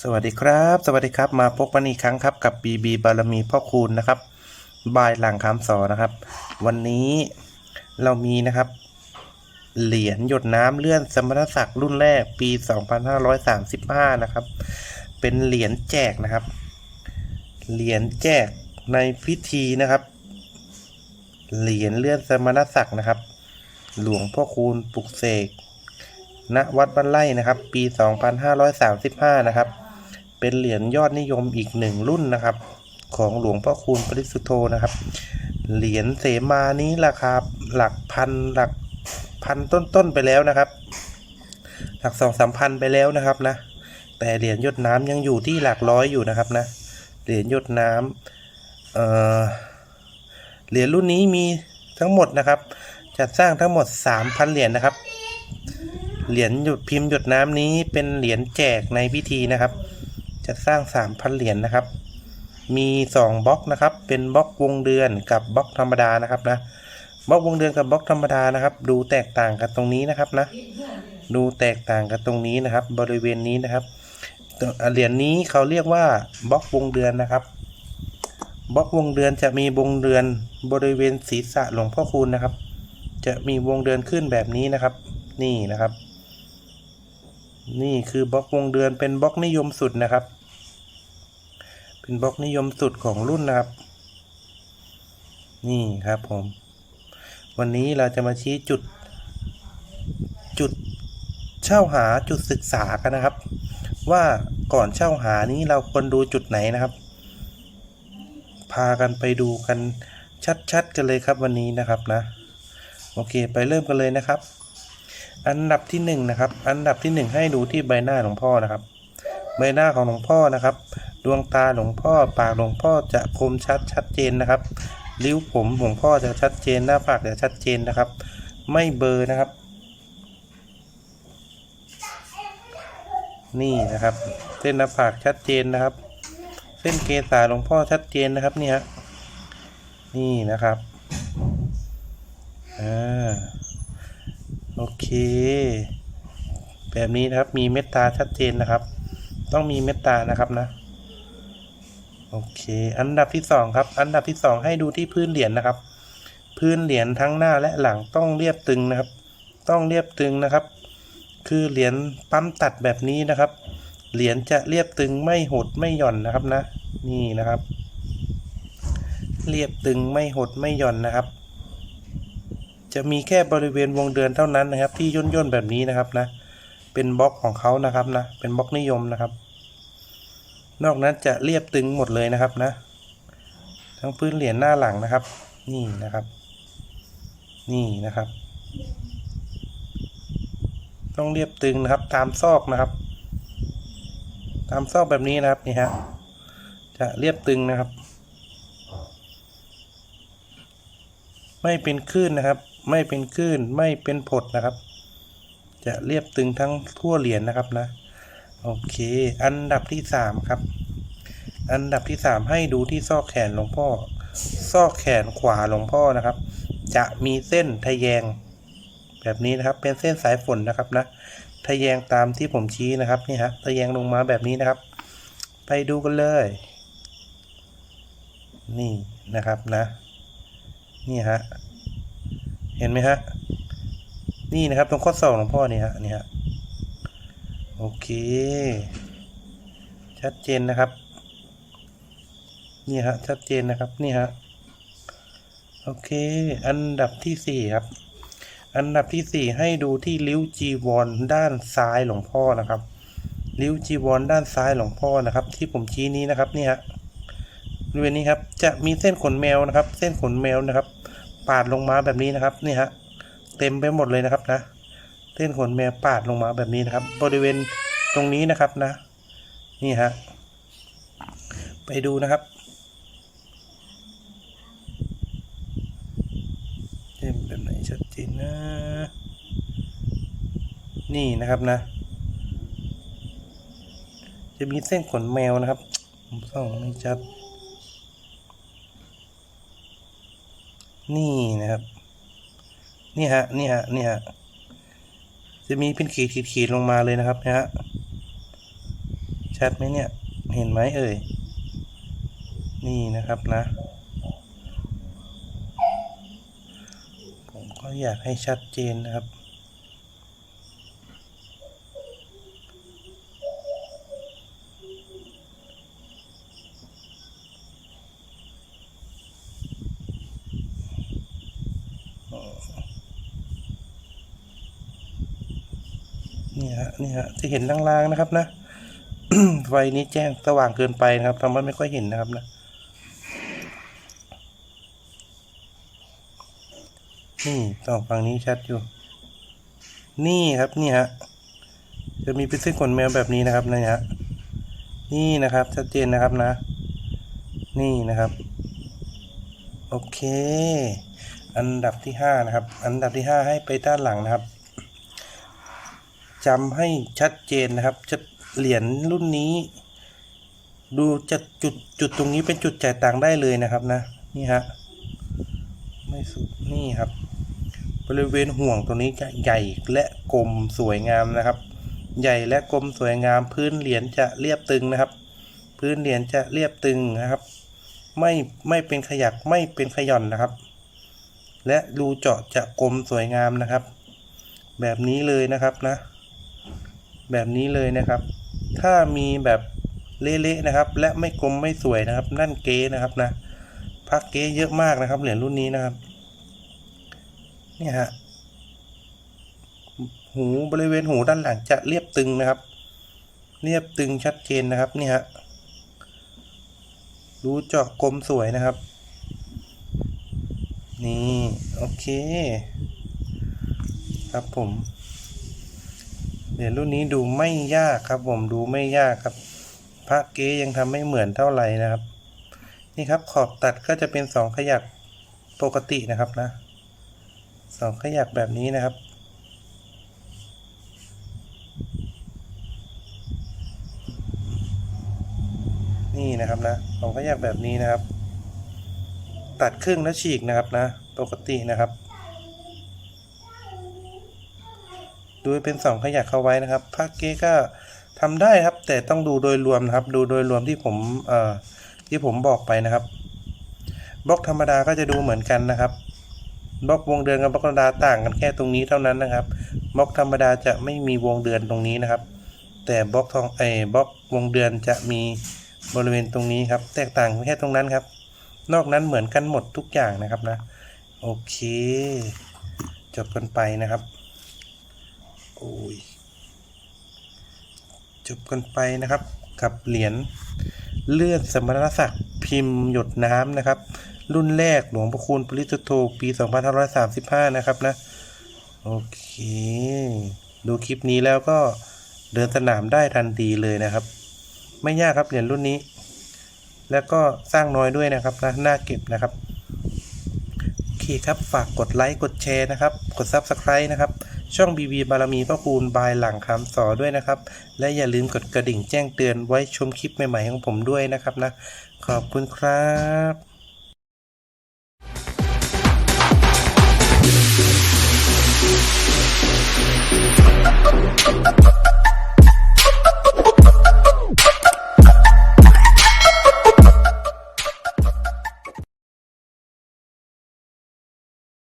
สวัสดีครับ สวัสดีครับ มาพบกันอีกครั้งครับกับบีบีบารมีพ่อคูณนะครับ บายหลังคำสอนะครับ วันนี้เรามีนะครับ เหรียญหยดน้ำเลื่อนสมณศักดิ์รุ่นแรกปี 2535 นะครับ เป็นเหรียญแจกนะครับ เหรียญแจกในพิธีนะครับ เหรียญเลื่อนสมณศักดิ์นะครับ หลวงพ่อคูณปลุกเสกณวัดบ้านไร่นะครับ ปี 2535 นะครับ เป็นเหรียญยอดนิยมอีกหนึ่งรุ่นนะครับ ของหลวงพ่อคูณปริสุทธโธนะครับ เหรียญเสมานี้ราคาหลักพันหลักพันต้นๆไปแล้วนะครับ หลักสองสามพันไปแล้วนะครับนะ แต่เหรียญหยดน้ำยังอยู่ที่หลักร้อยอยู่นะครับนะ เหรียญหยดน้ำเอ่อเหรียญรุ่นนี้มีทั้งหมดนะครับ จัดสร้างทั้งหมด 3,000 เหรียญนะครับ เหรียญหยุดพิมพ์หยดน้ำนี้เป็นเหรียญแจกในพิธีนะครับ จะสร้าง3,000เหรียญนะครับ มี2บล็อกนะครับ เป็นบล็อกวงเดือนกับบล็อกธรรมดานะครับนะบล็อกวงเดือนกับบล็อกธรรมดานะครับ ดูแตกต่างกันตรงนี้นะครับนะ ดูแตกต่างกันตรงนี้นะครับ บริเวณนี้นะครับเหรียญนี้เขาเรียกว่าบล็อกวงเดือนนะครับบล็อกวงเดือนจะมีวงเดือนบริเวณศีรษะหลวงพ่อคูณนะครับ จะมีวงเดือนขึ้นแบบนี้นะครับ นี่นะครับ นี่คือบล็อกวงเดือนเป็นบล็อกนิยมสุดนะครับ เป็นบล็อกนิยมสุดของรุ่นนะครับ นี่ครับผม วันนี้เราจะมาชี้จุด จุดเช่าหาจุดศึกษากันนะครับ ว่าก่อนเช่าหานี้เราควรดูจุดไหนนะครับ พากันไปดูกันชัดๆกันเลยครับวันนี้นะครับนะ โอเคไปเริ่มกันเลยนะครับ อันดับที่หนึ่งนะครับ อันดับที่หนึ่งให้ดูที่ใบหน้าหลวงพ่อนะครับ ใบหน้าของหลวงพ่อนะครับ ดวงตาหลวงพ่อ ปากหลวงพ่อจะคมชัดชัดเจนนะครับ ริ้วผมหลวงพ่อจะชัดเจน หน้าผากจะชัดเจนนะครับ ไม่เบลอนะครับ นี่นะครับ เส้นหน้าผากชัดเจนนะครับ เส้นเกษาหลวงพ่อชัดเจนนะครับนี่ฮะนี่นะครับ อ่า เค แบบนี้นะครับมีเมตตาชัดเจนนะครับ ต้องมีเมตตานะครับนะ โอเค อันดับที่สองครับ อันดับที่สองให้ดูที่พื้นเหรียญนะครับ พื้นเหรียญทั้งหน้าและหลังต้องเรียบตึงนะครับ ต้องเรียบตึงนะครับ คือเหรียญปั๊มตัดแบบนี้นะครับ เหรียญจะเรียบตึงไม่หดไม่หย่อนนะครับนะ นี่นะครับ เรียบตึงไม่หดไม่หย่อนนะครับ จะมีแค่บริเวณวงเดือนเท่านั้นนะครับ ที่ย่นย่นๆแบบนี้นะครับนะ เป็นบล็อกของเขานะครับนะ เป็นบล็อกนิยมนะครับ นอกนั้นจะเรียบตึงหมดเลยนะครับนะ ทั้งพื้นเหรียญหน้าหลังนะครับ นี่นะครับ นี่นะครับ ต้องเรียบตึงนะครับ ตามซอกนะครับ ตามซอกแบบนี้นะครับนี่ฮะจะเรียบตึงนะครับ ไม่เป็นคลื่นนะครับ ไม่เป็นคลื่นไม่เป็นผดนะครับ จะเรียบตึงทั้งทั่วเหรียญนะครับนะ โอเค อันดับที่สามครับ อันดับที่สามให้ดูที่ซอกแขนหลวงพ่อ ซอกแขนขวาหลวงพ่อนะครับ จะมีเส้นทะแยง แบบนี้นะครับ เป็นเส้นสายฝนนะครับนะทะแยงตามที่ผมชี้นะครับนี่ฮะทะแยงลงมาแบบนี้นะครับ ไปดูกันเลย นี่นะครับนะ นี่ฮะ เห็นไหมฮะ นี่นะครับ ตรงข้อศอกหลวงพ่อนี่ฮะนี่ฮะโอเค ชัดเจนนะครับ นี่ฮะ ชัดเจนนะครับ นี่ฮะ โอเค อันดับที่สี่ครับ อันดับที่สี่ให้ดูที่ริ้วจีวรด้านซ้ายหลวงพ่อนะครับ ริ้วจีวรด้านซ้ายหลวงพ่อนะครับ ที่ผมชี้นี้นะครับ นี่ฮะบริเวณนี้ครับ จะมีเส้นขนแมวนะครับ เส้นขนแมวนะครับ ปาดลงมาแบบนี้นะครับนี่ฮะเต็มไปหมดเลยนะครับนะเส้นขนแมวปาดลงมาแบบนี้นะครับ บริเวณตรงนี้นะครับนะ นี่ฮะไปดูนะครับเต็มแบบไหนชัดเจนนะนี่นะครับนะ จะมีเส้นขนแมวนะครับผมส่องไม่ชัด นี่นะครับ นี่ฮะ นี่ฮะ นี่ฮะ จะมีเป็นขีดขีดขีดลงมาเลยนะครับนะฮะชัดชัดไหมเนี่ย เห็นไหมเอ่ย นี่นะครับนะ ผมก็อยากให้ชัดเจนนะครับ นี่ฮะนี่ฮะจะเห็นลางๆนะครับนะไฟนี้แจ้งสว่างเกินไปนะครับทำให้ไม่ค่อยเห็นนะครับนะนี่สองฝั่งนี้ชัดอยู่ นี่ครับนี่ฮะจะมีเป็นเส้นขนแมวแบบนี้นะครับนะฮะนี่นะครับชัดเจนนะครับนะ นี่นะครับ โอเค อันดับที่ห้านะครับ อันดับที่ห้าให้ไปด้านหลังนะครับ จำให้ชัดเจนนะครับจะเหรียญรุ่นนี้ ดูจะจุดจุดตรงนี้เป็นจุดจ่ายตังค์ได้เลยนะครับนะ นี่ฮะไม่สุดนี่ครับ บริเวณห่วงตรงนี้จะใหญ่และกลมสวยงามนะครับ ใหญ่และกลมสวยงาม พื้นเหรียญจะเรียบตึงนะครับ พื้นเหรียญจะเรียบตึงนะครับ ไม่ไม่เป็นขยักไม่เป็นขย่อนนะครับ และรูเจาะจะกลมสวยงามนะครับ แบบนี้เลยนะครับนะ แบบนี้เลยนะครับ ถ้ามีแบบเละๆนะครับ และไม่กลมไม่สวยนะครับ นั่นเก๊นะครับนะพักเก๊เยอะมากนะครับ เหรียญรุ่นนี้นะครับเนี่ยฮะหูบริเวณหูด้านหลังจะเรียบตึงนะครับ เรียบตึงชัดเจนนะครับนี่ฮะรู้เจาะกลมสวยนะครับ นี่ โอเค ครับผม เหรียญรุ่นนี้ดูไม่ยากครับ ผมดูไม่ยากครับพระเก๊ยังทำไม่เหมือนเท่าไหร่นะครับ นี่ครับขอบตัดก็จะเป็นสองขยักปกตินะครับนะสองขยักแบบนี้นะครับ นี่นะครับนะสองขยักแบบนี้นะครับ ตัดครึ่งแล้วฉีกนะครับนะ ปกตินะครับ ดูให้เป็นสองขยักเข้าไว้นะครับภาคเก้ก็ทำได้ครับ แต่ต้องดูโดยรวมนะครับ ดูโดยรวมที่ผมเอ่อที่ผมบอกไปนะครับบล็อกธรรมดาก็จะดูเหมือนกันนะครับบล็อกวงเดือนกับบล็อกธรรมดาต่างกันแค่ตรงนี้เท่านั้นนะครับบล็อกธรรมดาจะไม่มีวงเดือนตรงนี้นะครับ แต่บล็อกทองเออบล็อกวงเดือนจะมีบริเวณตรงนี้ครับ แตกต่างแค่ตรงนั้นครับ นอกนั้นเหมือนกันหมดทุกอย่างนะครับนะ โอเค จบกันไปนะครับ ยจบกันไปนะครับ กับเหรียญเลื่อนสมณศักดิ์พิมพ์หยดน้ำนะครับ รุ่นแรกหลวงพระคุณปริสุทธโธปี 2535 นะครับนะ โอเค ดูคลิปนี้แล้วก็เดินสนามได้ทันทีเลยนะครับ ไม่ยากครับเหรียญรุ่นนี้ แล้วก็สร้างน้อยด้วยนะครับนะน่าเก็บนะครับโอเคครับฝากกดไลค์กดแชร์นะครับ กด Subscribe นะครับ ช่อง BB บารมีพ่อคูณบายหลังคำสอด้วยนะครับ และอย่าลืมกดกระดิ่งแจ้งเตือนไว้ชมคลิปใหม่ๆของผมด้วยนะครับนะ ขอบคุณครับ